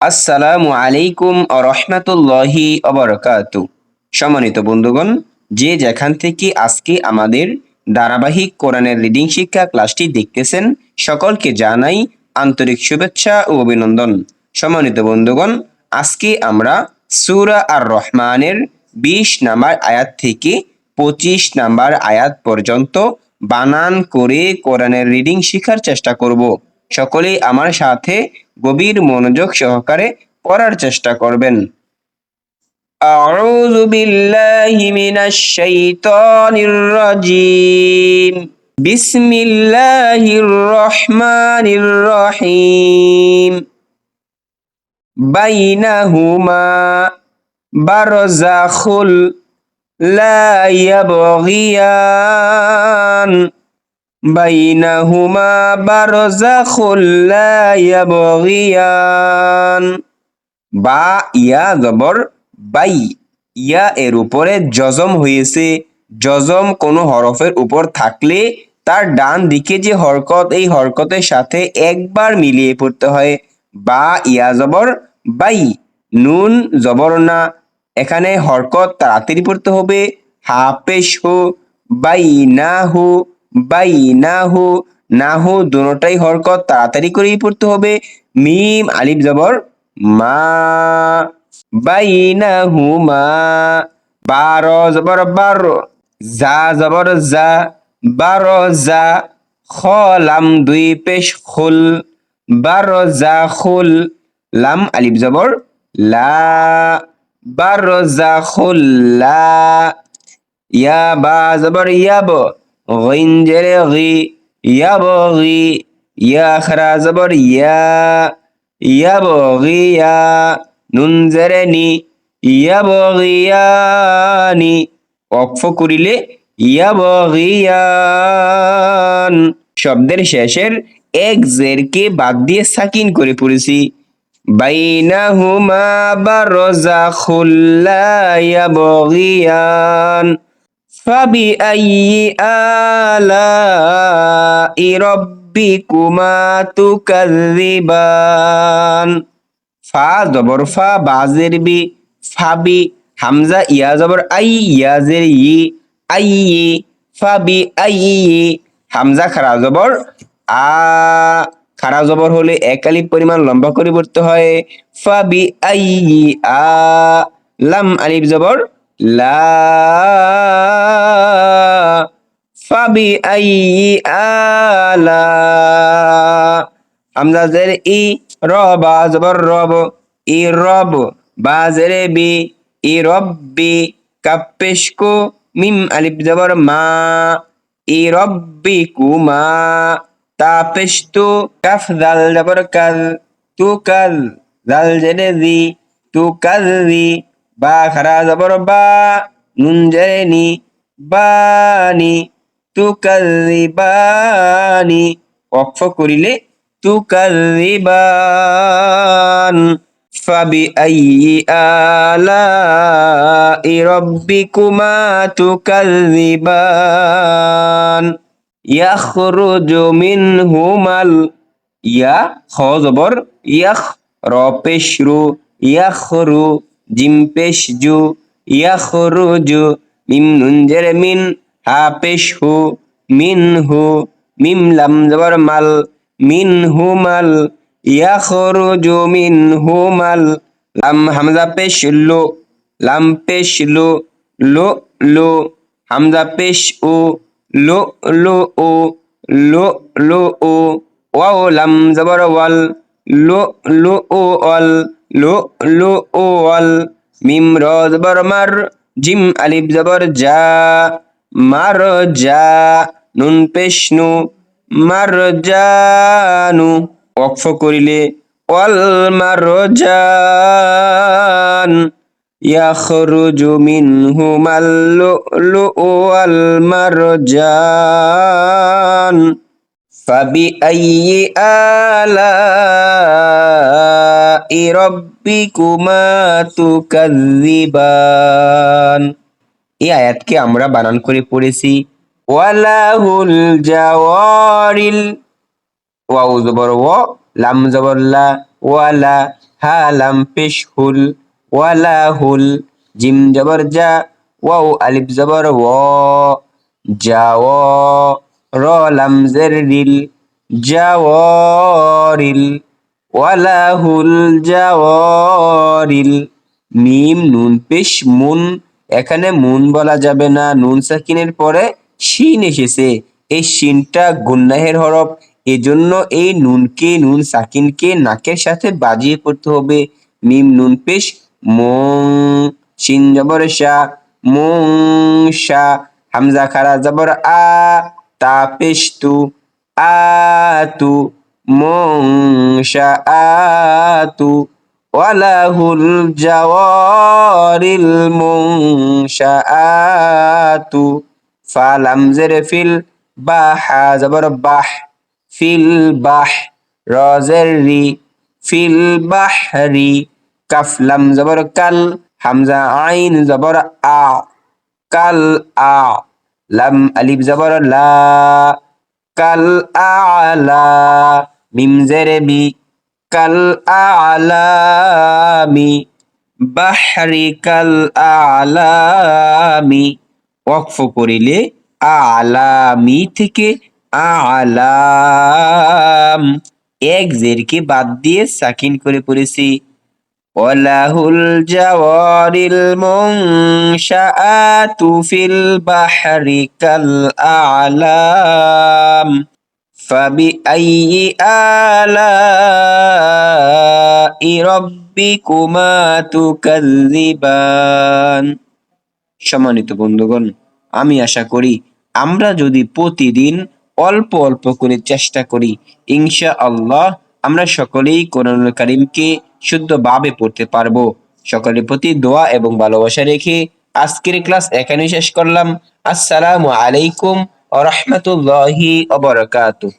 আসসালামু আলাইকুম রহমতুল্লাহি অবরকাত সম্মানিত বন্ধুগণ, যে যেখান থেকে আজকে আমাদের ধারাবাহিক কোরআনের রিডিং শিক্ষা ক্লাসটি দেখতেছেন, সকলকে জানাই আন্তরিক শুভেচ্ছা ও অভিনন্দন। সম্মানিত বন্ধুগণ, আজকে আমরা সুরা আর রহমানের বিশ নাম্বার আয়াত থেকে পঁচিশ নাম্বার আয়াত পর্যন্ত বানান করে কোরআনের রিডিং শেখার চেষ্টা করব। সকলেই আমার সাথে গভীর মনোযোগ সহকারে পড়ার চেষ্টা করবেন أعوذ بالله من الشيطان الرجيم بسم الله الرحمن الرحيم بينهما برزخ لا يبغيان বাইনাহুমা বারজাখুল লা ইয়াবগিয়ান। বা, ইয়া জবর, বাই, ইয়া এর উপরে জজম হয়েছে জজম কোনো হরফের উপর থাকলে তার ডান দিকে যে হরকত, এই হরকতের সাথে একবার মিলিয়ে পড়তে হয়। বা, ইয়া জবর, বাই, নুন জবর না। এখানে হরকত তাড়াতাড়ি পড়তে হবে। হাপেশ পেশ বাই না হো বাই না হু না হু দুটাই হরকত তাড়াতাড়ি করেই পড়তে হবে। মিম, আলিফ, জবর, মা বাইনাহুমা বারো, জবর, বারো যা জবর যা বারো যা খলাম দুই, পেশ, খুল, বারো যা খুল, লাম, আলিফ, জবর, লা, বারো যা খুল, লা, ইয়া, বা, জবর, ইয়াব। গইন জেরে গি ইয়াব গি ইয়া খরা জবর ইয়া ইয়াব নুন জেরে নি ইয়াব গিয়ানি অক্ফ করিলে ইয়াব গিয়ান শব্দের শেষের এক জেরকে বাদ দিয়ে সাকিন করে পড়েছি। বাইনাহুমা বারজাখুল লা ইয়াবগিয়ান فبأي آلاء ربكما تكذبان ফা জবর ফা বাজের বি ফাবি হামজা ইয়া জবর আই ইয়াজের ই I E ফাবি I E Hamza খারা জবর আ খারা জবর হলে এক আলিফ পরিমাণ লম্বা করে পড়তে হয় ফাবি আই ই আ লাম আলিফ জবর লা ফাবি আই আলা ই র বা জবর রব, ই রব, বা জেরে বি, ই রব্বি কাপেশকু মিম আলিফ জবর মা, ই রব্বি কুমা তাপেশতু কাফ দাল জবর কাল, তু কাল দাল জেরে দি তু কাল দি বা খারা জবর বা, নুন জেরে নি বানি তুকারিবানি অক্ষ করিলে তুকারিবান ফাবি আইয়ি আলা রব্বিকুমা তুকারিবান ইয়াখরুজু মিনহুমাল। ইয়া খ জবর ইয়াখ র পেশ রু ইয়াখরু জিম পেশ জু ইয়াখরুজু। মিম নুন মিন, হা পেশ হু, মিন হু, মিম লাম জবর মাল, মিন হু মাল হুমাল ইয়াখরুজু মিন হুমাল লাম হামজা পেশ লো, লাম পেশ লো লো লো, হামজা পেশ ও লো লো ও লো লো ও ওয়াও লাম জবর ওয়াল, লো লো ও অল লো লো ও অল মিম র জবর মার জিম আলিব জবর যা মার যা নুন পেশনু, মার জানু অক্ষ করিলে অল মার জান ইয়াখরুজু মিনহুমাল লুলু ওয়াল মারজান ফাবি আইয়ি আলা রব্বিকুমা এই আয়াতকে আমরা বানান করে পড়েছি। ওয়ালাহুল জাওয়ারিল। ওয়াউ জবর ও, লাম জবর লা, ওয়ালা হা লাম পেশহুল ওয়ালাহুল জিম জবর যা ওয়াউ আলিফ জবর ও যাও র লাম জেরিল জাওয়ারিল। ওয়ালাহুল জাওয়ারিল। মিম, নুন, পেশ, মুন। এখানে মুন বলা যাবে না। নুন সাকিনের পরে শিন এসেছে। এই শিনটা গুন্নাহের হরফ। এজন্য এই নুনকে, নুন সাকিনকে নাকের সাথে বাজিয়ে পড়তে হবে। মিম, নুন, পেশ, মং, শিন জবর শা, মং, শা, হামজা, খারা জবর আ, তা, পেশ, তু, আ মুনশাআতু ওয়ালাহুল জাওয়ারিল মুনশাআতু ফালাম জেরে ফিল বাহা জবর বাহ ফিল বাহ রজের রি ফিল বাহরি কাফলাম জবর কাল হামজা আইন জবর আ কাল আ লাম আলিফ জবর লা কাল আলা মিম বি কাল আলামি, বাহরি কাল আলামি। ওয়াকফ করিলে আলামি থেকে আলাম। এক জেরকে বাদ দিয়ে সাকিন করে পড়েছি। ওয়ালাহুল জাওয়ারিল মুনশাআতু ফিল বাহরি কাল আলাম। فبأي آلاء ربكما تكذبان সম্মানিত বন্ধুগণ আমি আশা করি আমরা যদি প্রতিদিন অল্প অল্প করে চেষ্টা করি ইনশা আল্লাহ আমরা সকলেই কোরআনুল কারিমকে শুদ্ধভাবে পড়তে পারবো সকলের প্রতি দোয়া এবং ভালোবাসা রেখে আজকের ক্লাস এখানে শেষ করলাম আসসালামু আলাইকুম ورحمة الله وبركاته.